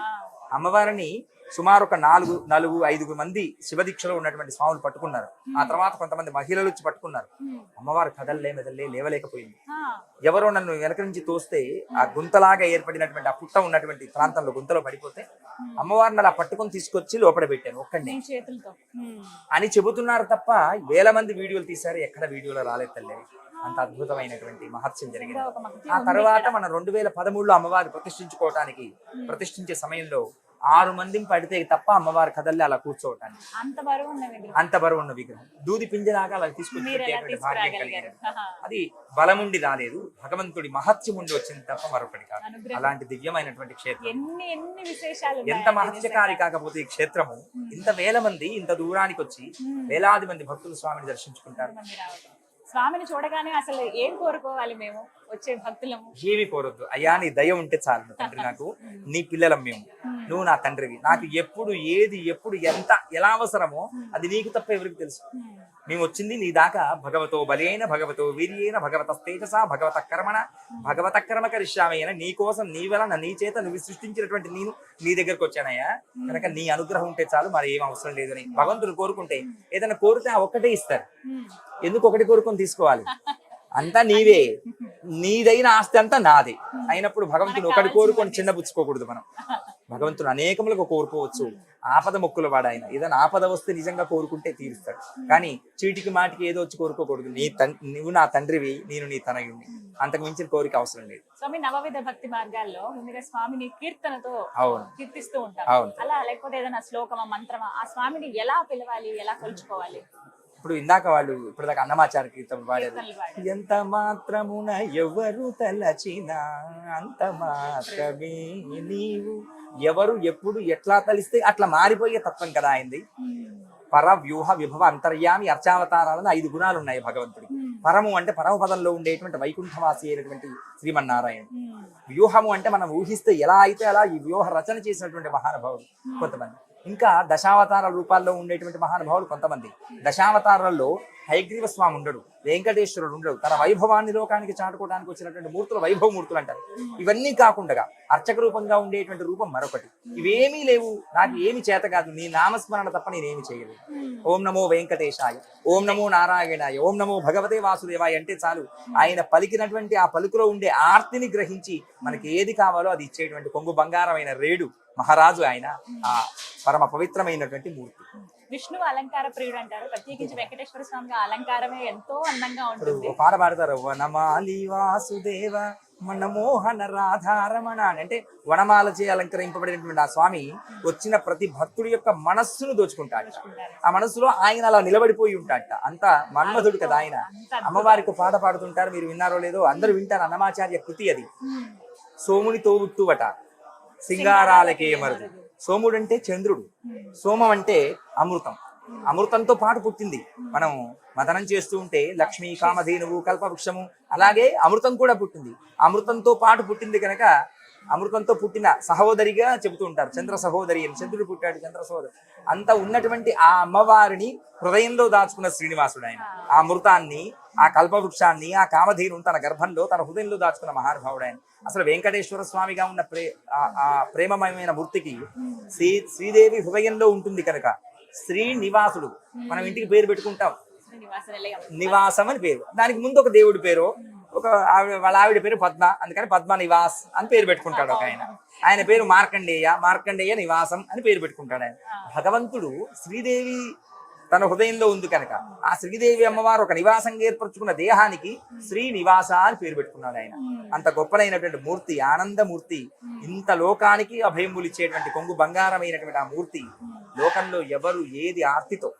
అమ్మవారిని సుమారు ఒక నాలుగు నలుగు ఐదుగురు మంది శివదీక్షలో ఉన్నటువంటి స్వాములు పట్టుకున్నారు. ఆ తర్వాత కొంతమంది మహిళలు వచ్చి పట్టుకున్నారు. అమ్మవారు కదల్లే మెదల్లే లేవలేకపోయింది. ఎవరో నన్ను వెనక నుంచి తోస్తే ఆ గుంతలాగా ఏర్పడినటువంటి ఆ పుట్ట ఉన్నటువంటి ప్రాంతంలో గుంతలో పడిపోతే అమ్మవారిని అలా పట్టుకొని తీసుకొచ్చి లోపల పెట్టాను ఒక్కడిని. అని చెబుతున్నారు తప్ప వేల మంది వీడియోలు తీశారు ఎక్కడ వీడియోలో రాలేదు తల్లి. అంత అద్భుతమైనటువంటి మహత్యం జరిగింది. ఆ తర్వాత. మన రెండు వేల పదమూడులో అమ్మవారి ప్రతిష్ఠించుకోవటానికి ప్రతిష్ఠించే సమయంలో ఆరు మందిని పడితే తప్ప అమ్మవారి కదల్లి అలా కూర్చోవటానికి. అంత బరువు ఉన్న విగ్రహం. దూది పింజలాగా అలా పెట్టేటువంటి భాగ్యం కలిగింది. అది బలముండి రాలేదు. భగవంతుడి మహత్యం ఉండి వచ్చింది తప్ప మరొకటి కాదు. అలాంటి దివ్యమైనటువంటి క్షేత్రం. ఎంత మహత్యకారి. కాకపోతే ఈ క్షేత్రము ఇంత వేల మంది ఇంత దూరానికి వచ్చి వేలాది మంది భక్తులు స్వామిని దర్శించుకుంటారు. స్వామిని చూడగానే అసలు ఏం కోరుకోవాలి మేము? వచ్చే భక్తులము. ఏమి కోరొద్దు. అయ్యా నీ దయ ఉంటే చాలు తండ్రి నాకు. నీ పిల్లలం మేము. నువ్వు నా తండ్రివి. నాకు ఎప్పుడు ఏది ఎప్పుడు ఎంత ఎలా అవసరమో అది నీకు తప్ప ఎవరికి తెలుసు. మేము వచ్చింది నీ దాకా. భగవతో బలైన భగవతో వీర్యేన భగవత తేజస భగవత కర్మణ భగవత కర్మ కరిష్యామైన నీ కోసం నీ వలన నీ చేత నువ్వు సృష్టించినటువంటి నేను నీ దగ్గరకు వచ్చానయ్యా. కనుక నీ అనుగ్రహం ఉంటే చాలు మరి ఏం అవసరం లేదని భగవంతుడు కోరుకుంటే ఏదైనా కోరితే ఒక్కటే ఇస్తారు. ఎందుకు ఒకటి కోరుకొని తీసుకోవాలి? అంతా నీవే. (laughs) నీదైన ఆస్తి అంతా నాదే. అయినప్పుడు భగవంతుడు ఒకటి కోరుకొని చిన్నపుచ్చుకోకూడదు మనం. భగవంతుడు అనేకములకు కోరుకోవచ్చు. ఆపద మొక్కుల వాడు ఆయన ఏదైనా ఆపద వస్తే నిజంగా కోరుకుంటే తీరుస్తాడు. కానీ చీటికి మాటికి ఏదో వచ్చి కోరుకోకూడదు. నీ నువ్వు నా తండ్రివి నేను నీ తనయుణ్ణి. అంతకు మించిన కోరిక అవసరం లేదు. స్వామి నవవిధ భక్తి మార్గాల్లో ముందుగా స్వామిని కీర్తనతో అవును. కీర్తిస్తూ ఉంటాం. అలా లేకపోతే ఏదైనా శ్లోకమా మంత్రమా ఆ స్వామిని ఎలా పిలవాలి ఎలా కొలుచుకోవాలి? ఇప్పుడు ఇందాక వాళ్ళు ఇప్పుడు దాకా అన్నమాచార కీర్తన పాడారు. ఎంత మాత్రమున ఎవరు తలచినా అంత మాత్రమే నీవు. ఎవరు ఎప్పుడు ఎట్లా తలిస్తే అట్లా మారిపోయే తత్వం కదా అయింది పర వ్యూహ విభవ అంతర్యామి అర్చావతారాలను ఐదు గుణాలు ఉన్నాయి భగవంతుడికి పరము అంటే పరమ పదంలో ఉండేటువంటి వైకుంఠవాసి అయినటువంటి శ్రీమన్నారాయణ. వ్యూహము అంటే మనం ఊహిస్తే ఎలా అయితే అలా ఈ వ్యూహ రచన చేసినటువంటి మహానుభావులు కొంతమంది. ఇంకా దశావతార రూపాల్లో ఉండేటువంటి మహానుభావులు కొంతమంది. దశావతారాల్లో హైగ్రీవ స్వామి ఉండడు వెంకటేశ్వరుడు ఉండడు. తన వైభవాన్ని లోకానికి చాటుకోవడానికి వచ్చినటువంటి మూర్తులు వైభవ మూర్తులు అంటారు ఇవన్నీ కాకుండా అర్చక రూపంగా ఉండేటువంటి రూపం మరొకటి. ఇవేమీ లేవు నాకు ఏమి చేత కాదు. నీ నామస్మరణ తప్ప నేనేమి చేయలేదు. ఓం నమో వెంకటేశాయ ఓం నమో నారాయణాయ ఓం నమో భగవతే వాసుదేవాయ అంటే చాలు. ఆయన పలికినటువంటి ఆ పలుకులో ఉండే ఆర్తిని గ్రహించి మనకి ఏది కావాలో అది ఇచ్చేటువంటి కొంగు బంగారమైన రేడు. మహారాజు ఆయన ఆ పరమ పవిత్రమైనటువంటి మూర్తి. విష్ణువు అలంకార ప్రియుడు అంటారు. ప్రత్యేకించి వెంకటేశ్వర స్వామి అంలంకారమే ఎంతో అందంగా ఉంటుంది. పాట పాడతారు వనమాలి వాసుదేవ మనమోహన రాధారమణ అని. అంటే వనమాలచే అలంకరింపబడినటువంటి ఆ స్వామి వచ్చిన ప్రతి భక్తుడి యొక్క మనస్సును దోచుకుంటాడు. ఆ మనస్సులో ఆయన అలా నిలబడిపోయి ఉంటాడట. అంత మన్మధుడు కదా ఆయన. అమ్మవారికి పాట పాడుతుంటారు మీరు విన్నారో లేదో అందరూ వింటారు అన్నమాచార్య కృతి అది. సోముని తోబుట్టువట. సింగారాలకే మరుదు. సోముడు అంటే చంద్రుడు. సోమం అంటే అమృతం. అమృతంతో పాటు పుట్టింది. మనం మదనం చేస్తూ ఉంటే లక్ష్మీ కామధేనువు కల్పవృక్షము అలాగే అమృతం కూడా పుట్టింది. అమృతంతో పాటు పుట్టింది కనుక అమృతంతో పుట్టిన సహోదరిగా చెబుతూ ఉంటారు. చంద్ర సహోదరి అని చంద్రుడు పుట్టాడు చంద్ర సహోదరి. అంత ఉన్నటువంటి ఆ అమ్మవారిని హృదయంలో దాచుకున్న శ్రీనివాసుడు ఆయన. ఆ అమృతాన్ని ఆ కల్పవృక్షాన్ని ఆ కామధేను తన గర్భంలో తన హృదయంలో దాచుకున్న మహానుభావుడు ఆయన అసలు వెంకటేశ్వర స్వామిగా ఉన్న ప్రే ఆ- ప్రేమమయమైన మూర్తికి శ్రీ శ్రీదేవి హృదయంలో ఉంటుంది కనుక శ్రీనివాసుడు. మనం ఇంటికి పేరు పెట్టుకుంటాం. నివాసం అని పేరు. దానికి ముందు ఒక దేవుడి పేరు ఒక ఆవిడ వాళ్ళ ఆవిడ పేరు పద్మ అందుకని పద్మ నివాస్ అని పేరు పెట్టుకుంటాడు ఒక ఆయన. ఆయన పేరు మార్కండేయ మార్కండేయ నివాసం అని పేరు పెట్టుకుంటాడు ఆయన. భగవంతుడు శ్రీదేవి తన హృదయంలో ఉంది కనుక. ఆ శ్రీదేవి అమ్మవారు ఒక నివాసంగా ఏర్పరచుకున్న దేహానికి శ్రీ నివాస అని పేరు పెట్టుకున్నాడు ఆయన. అంత గొప్పనైనటువంటి మూర్తి ఆనందమూర్తి ఇంత లోకానికి అభయములు ఇచ్చేటువంటి కొంగు బంగారమైనటువంటి ఆ మూర్తి లోకంలో ఎవరు ఏది ఆర్తితో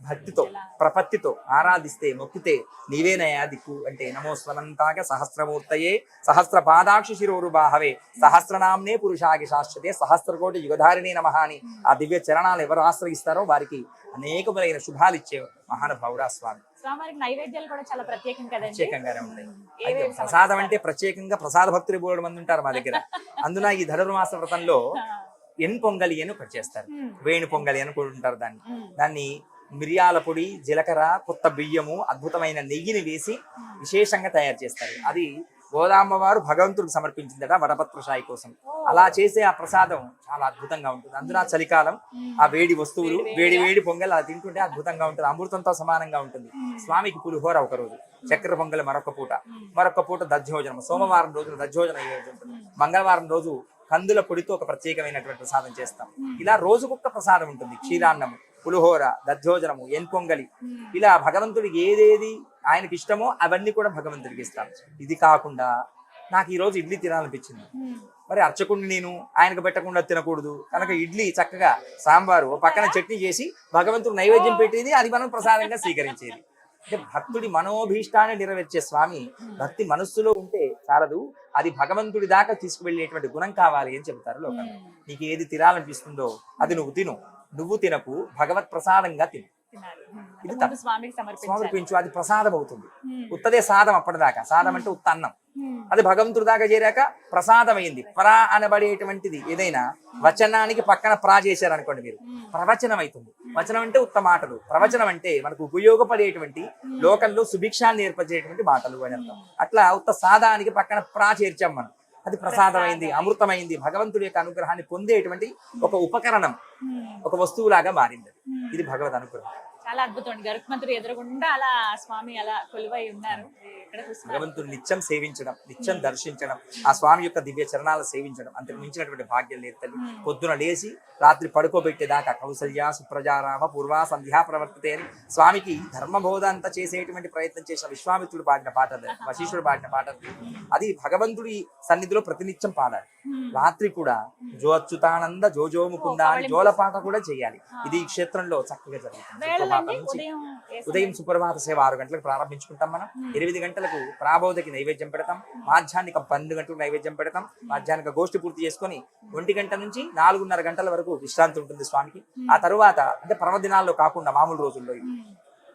భక్తితో ప్రపత్తితో ఆరాధిస్తే మొక్కితే నీవేనయా దిక్కు అంటే నమో స్వనంతాక సహస్రమూర్తయే సహస్ర పాదాక్షి శిరోరు బాహవే సహస్రనామ్నే పురుషాకి శాశ్వతే సహస్రకోటి యుగధారిణి నమః అని ఆ దివ్య చరణాలు ఎవరు ఆశ్రయిస్తారో వారికి అనేకములైన శుభాలు ఇచ్చే మహానుభావుడా స్వామి. స్వామివారికి నైవేద్యాలు కూడా చాలా ప్రత్యేకం కదండి? ప్రత్యేకంగానే ఉంటాయి. ఏవేవి అయితే ప్రసాదం అంటే ప్రత్యేకంగా ప్రసాద భక్తులు బోలెడు మంది ఉంటారు మా దగ్గర. అందున ఈ ధనుర్మాస వ్రతంలో (laughs) ఎన్ పొంగలి అని ఒకటి చేస్తారు. వేణు పొంగలి అని కూడా ఉంటారు దాన్ని. దాన్ని మిరియాల పొడి జీలకర్ర కొత్త బియ్యము అద్భుతమైన నెయ్యిని వేసి విశేషంగా తయారు చేస్తారు. అది గోదామ్మవారు భగవంతుడికి సమర్పించిందట వడపత్రశాయి కోసం. అలా చేసే ఆ ప్రసాదం చాలా అద్భుతంగా ఉంటుంది. అందున చలికాలం ఆ వేడి వస్తువులు వేడి వేడి పొంగల్ అలా తింటుంటే అద్భుతంగా ఉంటుంది. అమృతంతో సమానంగా ఉంటుంది. స్వామికి పులిహోర ఒక రోజు చక్కెర పొంగల్ మరొక పూట మరొక పూట దధ్యోజనం సోమవారం రోజున దధ్యోజనం ఉంటుంది. మంగళవారం రోజు కందుల పొడితో ఒక ప్రత్యేకమైనటువంటి ప్రసాదం చేస్తాం. ఇలా రోజుకొక ప్రసాదం ఉంటుంది. క్షీరాన్నము. పులిహోర దధ్యోజనము ఎన్ పొంగలి ఇలా భగవంతుడికి ఏదేది ఆయనకి ఇష్టమో అవన్నీ కూడా భగవంతుడికి ఇస్తాం ఇది కాకుండా నాకు ఈ రోజు ఇడ్లీ తినాలనిపించింది. మరి అర్చకుడిని నేను ఆయనకు పెట్టకుండా తినకూడదు. కనుక ఇడ్లీ చక్కగా సాంబారు పక్కన చట్నీ చేసి భగవంతుడు నైవేద్యం పెట్టేది అది మనం ప్రసాదంగా స్వీకరించేది. అంటే భక్తుడి మనోభీష్టాన్ని నెరవేర్చే స్వామి భక్తి మనస్సులో ఉంటే చాలదు. అది భగవంతుడి దాకా తీసుకువెళ్ళేటువంటి గుణం కావాలి అని చెబుతారు లోకంలో. నీకు ఏది తినాలనిపిస్తుందో అది నువ్వు తిను. నువ్వు తినకు భగవత్ ప్రసాదంగా తిను. ఇది సమర్పించు అది ప్రసాదం అవుతుంది. ఉత్తదే సాదం అప్పటిదాకా. సాదం అంటే ఉత్త అన్నం. అది భగవంతుడి దాకా చేరాక ప్రసాదమైంది. ప్రా అనబడేటువంటిది ఏదైనా వచనానికి పక్కన ప్రా చేశారు అనుకోండి మీరు ప్రవచనం అవుతుంది వచనం అంటే ఉత్త మాటలు ప్రవచనం అంటే మనకు ఉపయోగపడేటువంటి లోకంలో సుభిక్షాన్ని ఏర్పరిచేటువంటి మాటలు అని అర్థం. అట్లా ఉత్త సాదానికి పక్కన ప్రా చేర్చాం మనం. అది ప్రసాదమైంది అమృతమైంది. భగవంతుడి యొక్క అనుగ్రహాన్ని పొందేటువంటి ఒక ఉపకరణం. ఒక వస్తువులాగా మారింది. ఇది భగవద్ అనుగ్రహం. చాలా అద్భుతం అండి గరుత్మంతుడు ఎదురుగుండా అలా స్వామి అలా కొలువై ఉన్నారు. ఇక్కడ భగవంతుని నిత్యం సేవించడం నిత్యం దర్శించడం ఆ స్వామి యొక్క దివ్య చరణాలు సేవించడం అంతకు మించినటువంటి భాగ్యం లేదు తల్లి. పొద్దున లేచి రాత్రి పడుకోబెట్టేదాకా కౌసల్య సుప్రజారామ పూర్వా సంధ్యా ప్రవర్తితే అని స్వామికి ధర్మబోధ అంతా చేసేటువంటి ప్రయత్నం చేసిన విశ్వామిత్రుడు పాడిన పాట వశిష్ఠుడు పాడిన పాట అది. అది భగవంతుడి సన్నిధిలో ప్రతినిత్యం పాడాలి. రాత్రి కూడా జో అచ్యుతానంద జోజో ముకుంద అని జోలపాట కూడా చేయాలి. ఇది ఈ క్షేత్రంలో చక్కగా జరుగుతుంది. ఉదయం సుప్రభాత సేవ ఆరు గంటలకు ప్రారంభించుకుంటాం మనం. ఎనిమిది గంటలకు ప్రాబోధకి నైవేద్యం పెడతాం. మాధ్యాహ్నిక పన్నెండు గంటలకు నైవేద్యం పెడతాం. మాధ్యాహ్నిక గోష్ఠి పూర్తి చేసుకొని ఒంటి గంట నుంచి నాలుగున్నర గంటల వరకు విశ్రాంతి ఉంటుంది స్వామికి. ఆ తరువాత అంటే పర్వదినాల్లో కాకుండా మామూలు రోజుల్లో.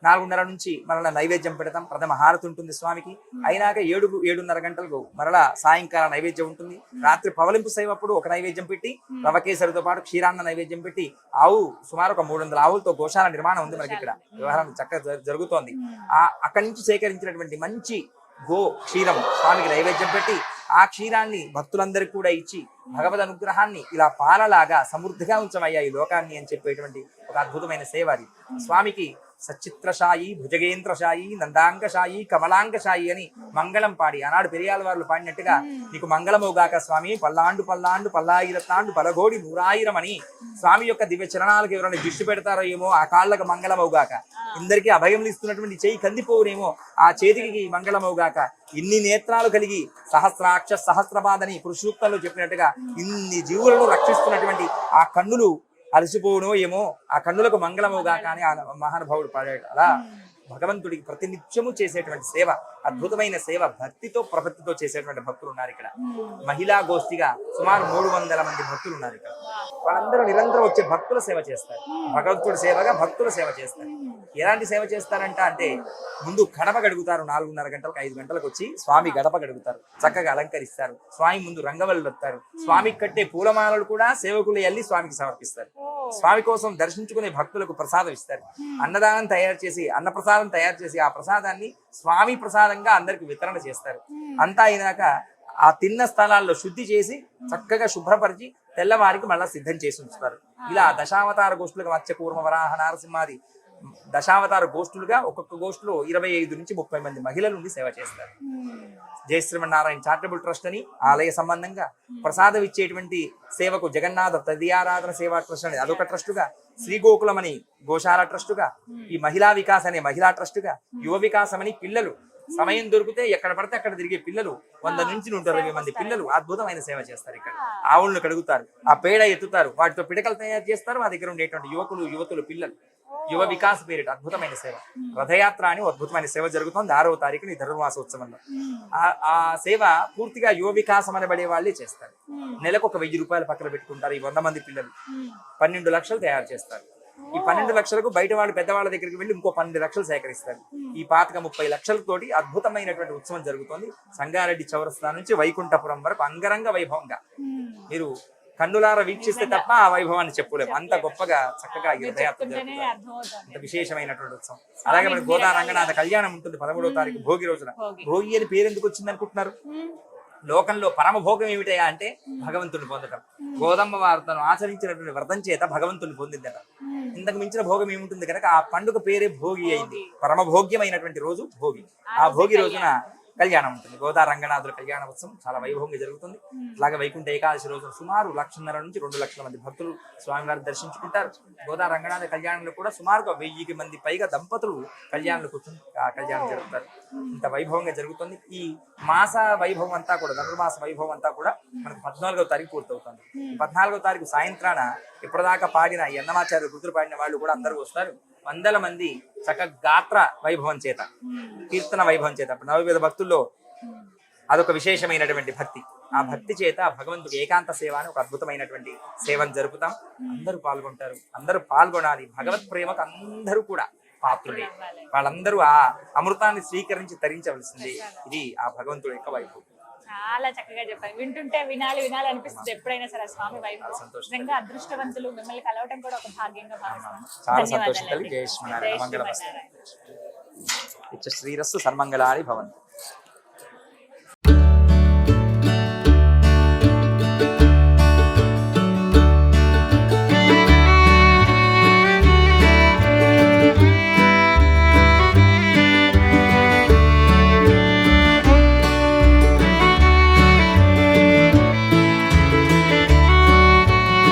నాలుగున్నర నుంచి మరలా నైవేద్యం పెడతాం. ప్రథమ హారతి ఉంటుంది స్వామికి. అయినాక ఏడు ఏడున్నర గంటలకు మరలా సాయంకాల నైవేద్యం ఉంటుంది. రాత్రి పవలింపు సేవప్పుడు ఒక నైవేద్యం పెట్టి రవకేసరితో పాటు క్షీరాన్న నైవేద్యం పెట్టి ఆవు సుమారు ఒక మూడు వందల ఆవులతో గోశాల నిర్మాణం ఉంది మనకి ఇక్కడ. వ్యవహారం చక్కగా జరుగుతోంది. ఆ అక్కడి నుంచి సేకరించినటువంటి మంచి గో క్షీరం స్వామికి నైవేద్యం పెట్టి ఆ క్షీరాన్ని భక్తులందరికీ కూడా ఇచ్చి భగవద్ అనుగ్రహాన్ని ఇలా పాలలాగా సమృద్ధిగా ఉంచమయ్యా ఈ లోకాన్ని అని చెప్పేటువంటి ఒక అద్భుతమైన సేవ అది. స్వామికి సచిత్రశాయి భుజగేంద్రశాయి నందాంకశాయి కమలాంకశాయి అని మంగళం పాడి. ఆనాడు పెరియాల వారు పాడినట్టుగా నీకు మంగళమోగాక స్వామి. పల్లాండు పల్లాండు పల్లాయిరతాండు పలగోడి నూరాయిరం అని స్వామి యొక్క దివ్య చరణాలకు ఎవరైనా దృష్టి పెడతారో ఏమో ఆ కాళ్ళకు మంగళమవుగాక ఇందరికీ అభయములు ఇస్తున్నటువంటి చేయి కందిపోవునేమో ఆ చేతికి మంగళమవుగాక ఇన్ని నేత్రాలు కలిగి సహస్రాక్ష సహస్రపాదని పురుషూక్తంలో చెప్పినట్టుగా ఇన్ని జీవులను రక్షిస్తున్నటువంటి ఆ కన్నులు అలసిపోవునో ఏమో ఆ కన్నులకు మంగళమవుగాక కానీ ఆ మహానుభావుడు పాడాడు. అలా భగవంతుడికి ప్రతినిత్యము చేసేటువంటి సేవ అద్భుతమైన సేవ భక్తితో ప్రపత్తితో చేసేటువంటి భక్తులు ఉన్నారు ఇక్కడ మహిళా గోష్ఠిగా సుమారు మూడు వందల మంది భక్తులు ఉన్నారు ఇక్కడ. వాళ్ళందరూ నిరంతరం వచ్చే భక్తుల సేవ చేస్తారు. భగవంతుడి సేవగా భక్తుల సేవ చేస్తారు. ఎలాంటి సేవ చేస్తారంట అంటే ముందు గడప గడుగుతారు నాలుగున్నర గంటలకు ఐదు గంటలకు వచ్చి స్వామి గడప గడుగుతారు. చక్కగా అలంకరిస్తారు. స్వామి ముందు రంగవల్లు వస్తారు. స్వామికి కట్టే పూలమాలలు కూడా సేవకులు వెళ్ళి స్వామికి సమర్పిస్తారు. స్వామి కోసం దర్శించుకునే భక్తులకు ప్రసాదం ఇస్తారు. అన్నదానం తయారు చేసి అన్న ప్రసాదం తయారు చేసి ఆ ప్రసాదాన్ని స్వామి ప్రసాదంగా అందరికి వితరణ చేస్తారు. అంతా అయినాక ఆ తిన్న స్థలాల్లో శుద్ధి చేసి చక్కగా శుభ్రపరిచి తెల్లవారికి మళ్ళా సిద్ధం చేసి ఉంచుతారు. ఇలా దశావతార గోష్ఠులుగా మత్స్య కూర్మ వరాహ నారసింహాది దశావతార గోష్ఠులుగా ఒక్కొక్క గోష్ఠులో ఇరవై ఐదు నుంచి ముప్పై మంది మహిళలు ఉండి సేవ చేస్తారు. జయ శ్రీమన్నారాయణ చారిటబుల్ ట్రస్ట్ అని ఆలయ సంబంధంగా ప్రసాదం ఇచ్చేటువంటి సేవకు జగన్నాథ తదియారాధన సేవా ట్రస్ట్ అని అదొక ట్రస్టుగా శ్రీ గోకులం అని గోశాల ట్రస్టుగా ఈ మహిళా వికాస్ అనే మహిళా ట్రస్టుగా యువ వికాసం అని పిల్లలు సమయం దొరికితే ఎక్కడ పడితే అక్కడ తిరిగే పిల్లలు వంద నుంచి నూట ఇరవై మంది పిల్లలు అద్భుతమైన సేవ చేస్తారు ఇక్కడ. ఆవులను కడుగుతారు ఆ పేడ ఎత్తుతారు వాటితో పిడకలు తయారు చేస్తారు మా దగ్గర ఉండేటువంటి యువకులు యువతులు పిల్లలు. యువ వికాస్ పేరిట అద్భుతమైన సేవ. రథయాత్ర అని అద్భుతమైన సేవ జరుగుతుంది. ఆరవ తారీఖున ఈ ధనుర్మాసోత్సవంలో ఆ- ఆ సేవ పూర్తిగా యువ వికాసం అనబడే వాళ్ళే చేస్తారు. నెలకు ఒక వెయ్యి రూపాయలు పక్కన పెట్టుకుంటారు ఈ వంద మంది పిల్లలు. పన్నెండు లక్షలు తయారు చేస్తారు. ఈ పన్నెండు లక్షలకు బయట వాళ్ళు పెద్దవాళ్ళ దగ్గరికి వెళ్ళి ఇంకో పన్నెండు లక్షలు సేకరిస్తారు. ఈ పాతక ముప్పై లక్షలతోటి అద్భుతమైనటువంటి ఉత్సవం జరుగుతుంది. సంగారెడ్డి చౌరస్తా నుంచి వైకుంఠపురం వరకు అంగరంగ వైభవంగా. మీరు కన్నులార వీక్షిస్తే తప్ప ఆ వైభవాన్ని చెప్పలేము అంత గొప్పగా చక్కగా అంత విశేషమైనటువంటి ఉత్సవం. అలాగే మన గోదా రంగనాథ కళ్యాణం ఉంటుంది పదమూడవ తారీఖు భోగి రోజున. భోగి. భోగి అని పేరు ఎందుకు వచ్చింది అనుకుంటున్నారు లోకంలో పరమ భోగం ఏమిటయా అంటే భగవంతుని పొందటం. గోదమ్మ వారు తను ఆచరించినటువంటి వ్రతం చేత భగవంతుని పొందిందట. ఇంతకు మించిన భోగం ఏముంటుంది కనుక ఆ పండుగ పేరే భోగి అయింది. పరమ భోగ్యమైనటువంటి రోజు భోగి. ఆ భోగి రోజున కళ్యాణం ఉంటుంది. గోదా రంగనాథుల కళ్యాణ ఉత్సవం చాలా వైభవంగా జరుగుతుంది. అలాగే వైకుంఠ ఏకాదశి రోజు సుమారు లక్షన్నర నుంచి రెండు లక్షల మంది భక్తులు స్వామివారిని దర్శించుకుంటారు. గోదా రంగనాథ కళ్యాణంలో కూడా సుమారుగా వెయ్యికి మంది పైగా దంపతులు కళ్యాణంలో కూర్చుని కళ్యాణం జరుగుతారు ఇంత వైభవంగా జరుగుతుంది. ఈ మాస వైభవం అంతా కూడా ధనుర్మాస వైభవం అంతా కూడా మనకు పద్నాలుగో తారీఖు పూర్తవుతుంది. పద్నాలుగో తారీఖు సాయంత్రాన ఇప్పటిదాకా పాడిన ఈ అన్నమాచార్య కూతురు పాడిన వాళ్ళు కూడా అందరూ వస్తారు. వందల మంది చక్క గాత్ర వైభవం చేత కీర్తన వైభవం చేత నవవిధ భక్తుల్లో అదొక విశేషమైనటువంటి భక్తి. ఆ భక్తి చేత భగవంతుడు ఏకాంత సేవ అని ఒక అద్భుతమైనటువంటి సేవను జరుపుతాం. అందరూ పాల్గొంటారు. అందరూ పాల్గొనాలి. భగవత్ ప్రేమకు అందరూ కూడా పాత్రులే. వాళ్ళందరూ ఆ అమృతాన్ని స్వీకరించి తరించవలసింది. ఇది ఆ భగవంతుడు యొక్క వైభవం. చాలా చక్కగా చెప్పారు. వింటుంటే వినాలి వినాలి అనిపిస్తుంది ఎప్పుడైనా సరే ఆ స్వామి సంతోషం. నిజంగా అదృష్టవంతులు మిమ్మల్ని కలవటం కూడా ఒక భాగ్యంగా భావిస్తాను. ఇచ్చ శ్రీరస్సు సన్మంగళాని భవంతు.